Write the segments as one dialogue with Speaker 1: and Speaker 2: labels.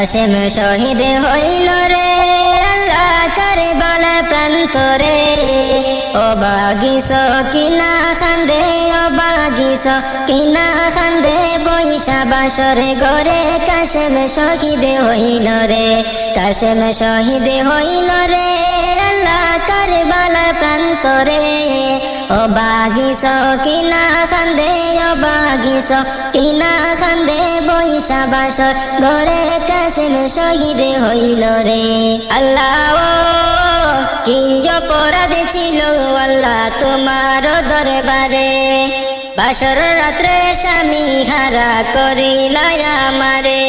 Speaker 1: কাশেম শহীদ হইল রে, আল্লাহ প্রান্ত প্রান্তরে। ও বাগিস কিনা খান্দে, ও বাগিস কিনা খান্দে বৈশা বাসরে গরে কাশেম শহীদ হইল রে কাশেম শহীদ হইল রে। কারবালার প্রান্তরে। ও বাগিস কিনা খান্দে ও বাগিস কিনা খান্দে বৈশা বাসর গরে কাশেম শহীদ হইল রে। আল্লাহ কি অপরাধ ছিল আল্লাহ তোমার দরবারে। বাসর রাত্রে স্বামী হারা করিলায় আমারে।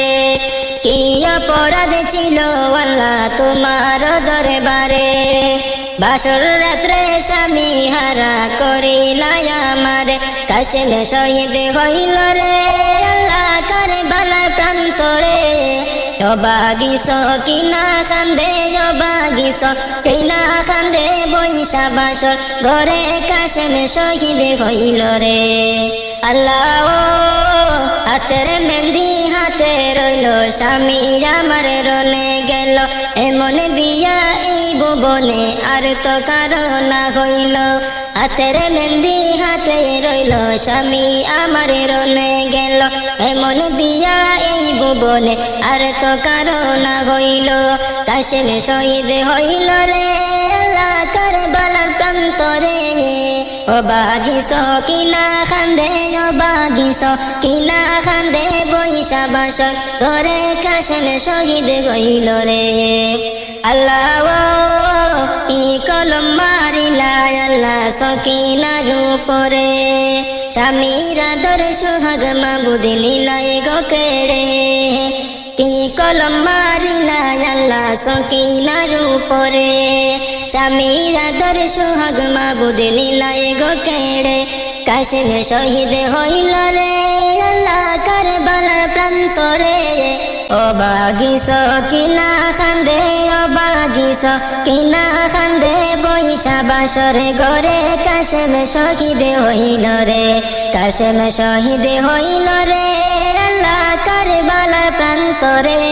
Speaker 1: কি অপরাধ ছিল আল্লাহ তোমার দরবারে। বাসর রাত্রে স্বামী হারা করিলায় আমারে। কাশেম শহীদ হইল রে, আল্লাহ কারে বালা প্রান্তরে। অবাগিস কিনা খান্দে অবাগিস কিনা খান্দে বৈশা বাসর ঘরে কাশেম শহীদ হইল রে। আল্লাহ, ও হাতের মেহেন্দি, হাতে রইল স্বামী, আমার রনে গেল। এমন বিয়া ভুবনে আর তো কারও না হইল। হাতের মেন্দি হাতে রইল, স্বামী আমার রনে গেল। এমন বিয়া এই ভুবনে আর তো কারও না হইল। কাশেম শহীদ হইল রে আল্লাহ কারবালার প্রান্তরে। ও বাগিস কিনা খান্দে, ও বাগিস কিনা খান্দে, বৈশা বাসর ঘরে কাশেম শহীদ হইল রে। আল্লাহ কি কলম মারিলা আল্লাহ সকিনার উপরে স্বামীর আদর সুহাগ মাবুদ নীলায় গো কি কলম মারিলা আল্লাহ সকিনার উপরে। স্বামীর আদর সুহাগ মাবুদ নীলায় গো কেড়ে। কাশেম শহীদ হইল রে আল্লাহ কারবালার প্রান্তরে। ও বাগিস কিনা খান্দে, ও বাগিস কিনা খান্দে বৈশা বাসরে গরে কাশেম শহীদ হইল রে। কাশেম শহীদ হইল রে। আল্লাহ কারবালার প্রান্তরে।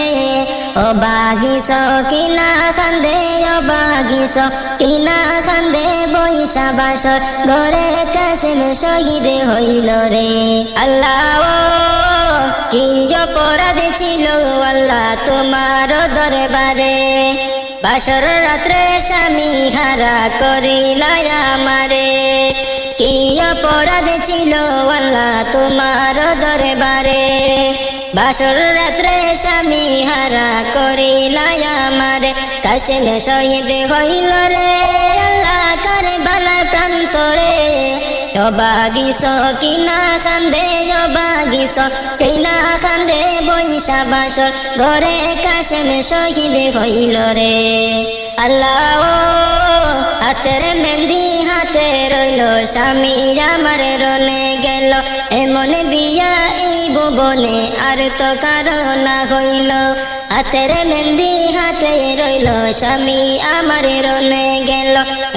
Speaker 1: ও বাগিস, কিনা খান্দে ও বাগিস, কিনা খান্দে বৈশা বাসর গরে কাশেম শহীদ হইল রে। আল্লাহ, কি অপরাধ ছিল আল্লাহ তোমার দরবারে। বাসর রাত্রে স্বামী হারা করিলায় আমারে। অপরাধ ছিল আল্লাহ তোমার দরবারে। বাসর রাত্রে স্বামী হারা করিলায় আমারে। কাশেম শহীদ হইল রে আল্লাহ কারে বালা প্রান্তরে অবাগিস কিনা খান্দে অবাগিস কিনা খান্দে বৈশা বাসর। ঘরে কাশেম শহীদ হইল রে। আল্লাহ হাতের মেহেন্দি হাতে রইল, স্বামী আমার রনে গেল। এমন বিয়া এই ভুবনে, আর তো কারও না হইল। হাতের মেহেন্দি হাতে রইল, স্বামী আমার রনে গেল।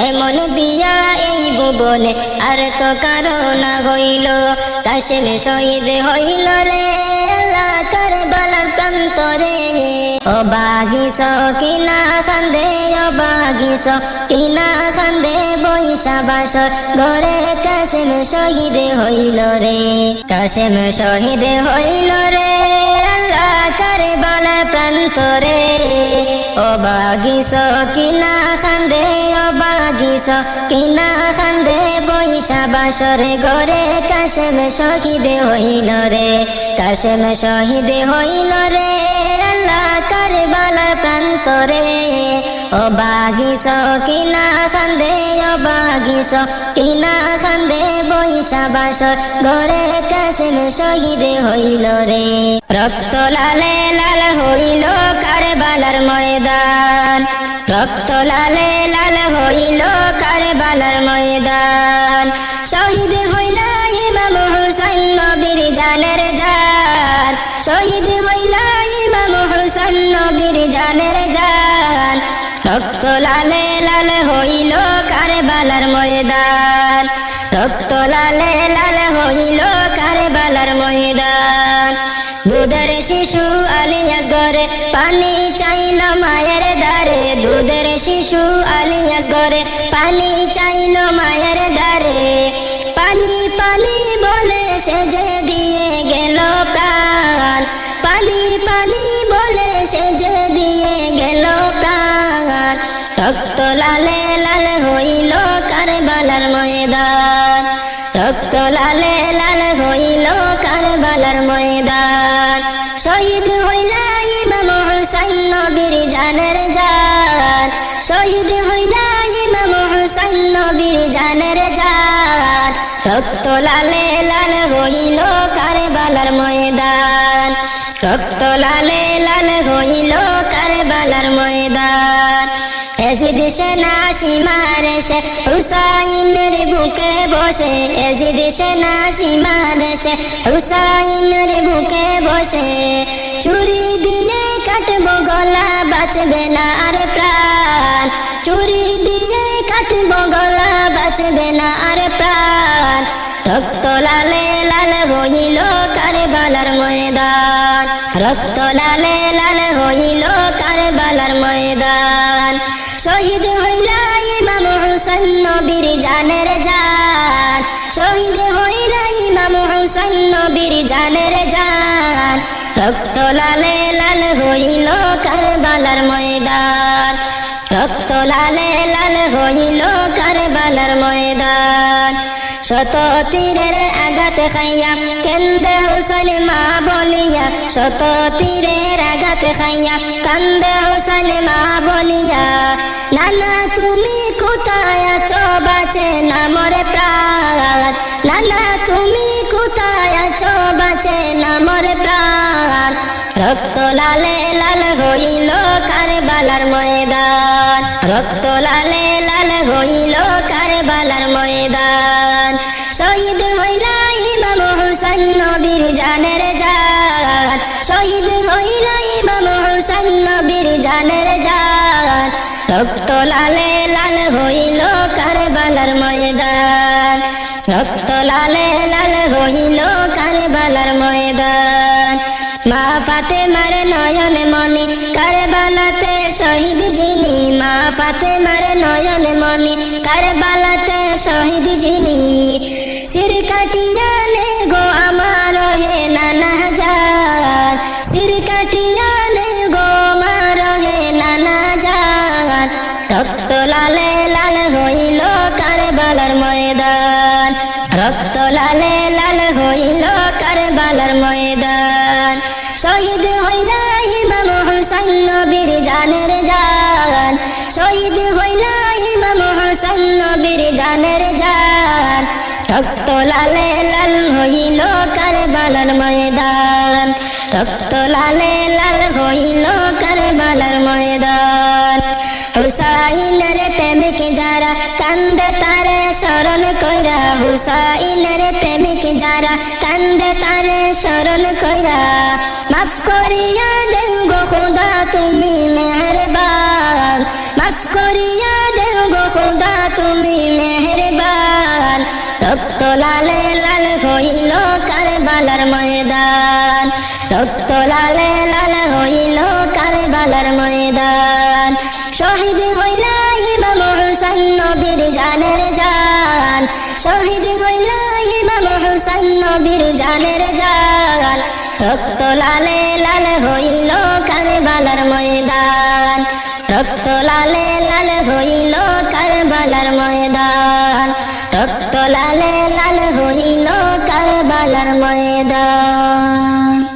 Speaker 1: এমন বিয়া এই ভুবনে, আর তো কারও না হইল। কাশেম শহীদ হইল রে কারবালার প্রান্তরে। ও বাগিস কিনা খান্দে ও বাগিস, কিনা খান্দে বৈশা বাসর ঘরে কাশেম শহীদ হইল রে। কাশেম শহীদ হইল রে, আল্লাহ কারবালার প্রান্তরে ও বাগিস, কিনা খান্দে ও বাগিস, কিনা খান্দে বৈশা বাসরে গরে কাশেম শহীদ হইল রে। কাশেম শহীদ হইল রে কারবালার প্রান্তরে। ও বাগিস কিনা খান্দে ও বাগিস কিনা খান্দে বৈশা কাশেম শহীদ হইল রে। রক্ত লালে লাল হইল কারবালার ময়দান। রক্ত লালে লাল হইল কারবালার ময়দান। শহীদ হইল ইমাম হুসাইন নবীর জানের জান। শহীদ হইল হুসাইন নবীর জানের জান। রক্ত লালে লাল হইল কারবালার ময়দান। রক্ত লালে লাল হইল কারবালার ময়দান। দুধের শিশু আলিয়াস গরে পানি চাইল মায়ের দারে দুধের শিশু আলিয়াস গরে পানি চাইল মায়ের রক্ত লালে লাল হইল কারবালার ময়দান। রক্ত লালে লাল হইল কারবালার ময়দান। শহীদ হইল ইমাম হুসাইন নবীর জানের জান। শহীদ হইল ইমাম হুসাইন নবীর জানের জান। রক্ত লালে লাল হইল কারবালার ময়দান। রক্ত লালে লাল হইল কারবালার ময়দান। এজিদ সেনা সীমার সে হুসাইনের বুকে বসে এজিদ সেনা সীমার সে হুসাইনের বুকে বসে চুরি দিয়ে কাটবো গলা বাঁচবে না আর প্রাণ চুরি দিয়ে কাটবো গলা বাঁচবে না আর প্রাণ রক্ত লালে লাল হইল কারবালার ময়দান রক্ত লালে লাল হইল কারবালার ময়দান শহীদ হইল ইমাম হুসেন নবীর জানের জান। শহীদ হইল ইমাম হুসেন নবীর জানের জান। রক্ত লালে লাল হইল কারবালার ময়দান। রক্ত লালে লাল হইল কারবালার ময়দান। শত তীরের আঘাত খাইয়া কেন্দে হুসেন মা বলিয়া, শত তীরের আঘাত খাইয়া কান্দে হুসেন মা বলিয়া, নানা তুমি কোথায় আছো? বাঁচে না মরে প্রাণ। নানা তুমি রক্ত লালে লাল হইল কারবালার ময়দান। রক্ত লালে লাল হইল কারবালার ময়দান। শহীদ হইল ইমাম হুসাইন নবীর জানের জান। শহীদ হইল ইমাম হুসাইন নবীর জানের জান। রক্ত লালে লাল হইল কারবালার ময়দান। রক্ত লালে লাল হইল কারবালার ময়দান। মা ফাতে মারে নয়ন মনি কারবালাতে শহীদ যিনি। মা ফাতে মারে নয়ন মনি কারবালাতে শহীদ যিনি। সির কাটিয়ালে গো আমার হে নানা যান সির কাটিয়ালে গো আমার হে নানা যান রক্ত লালে লাল হইল কারবালার ময়দান। রক্ত লালে লাল হইল কারবালার ময়দান। শহীদ হইলা ইমাম হুসাইন নবীর জানের জান। শহীদ হইলা ইমাম হুসাইন নবীর জানের জান। রক্ত লালে লাল হইল কারবালার ময়দান। রক্ত লালে লাল হইল কারবালার ময়দান। হুসাইনের প্রেমিক যারা কান্দে তারে স্মরণ কইরা হুসাইনের প্রেমিক যারা কান্দে তারে স্মরণ কইরা মাফ করিয়া দেও গো খুদা তুমি মেহরবান মাফ করিয়া দেও গো খুদা তুমি মেহরবান রক্ত লালে লাল হইল কারবালার ময়দান রক্ত লালে লাল হইল কারবালার ময়দান শহীদ হইল ইমাম হুসাইন নবীর জানের জান। শহীদ হইল ইমাম হুসাইন নবীর জানের জান। রক্ত লালে লাল হইল কারবালার ময়দান। রক্ত লালে লাল হইল কারবালার ময়দান। রক্ত লালে লাল হইল কারবালার ময়দান।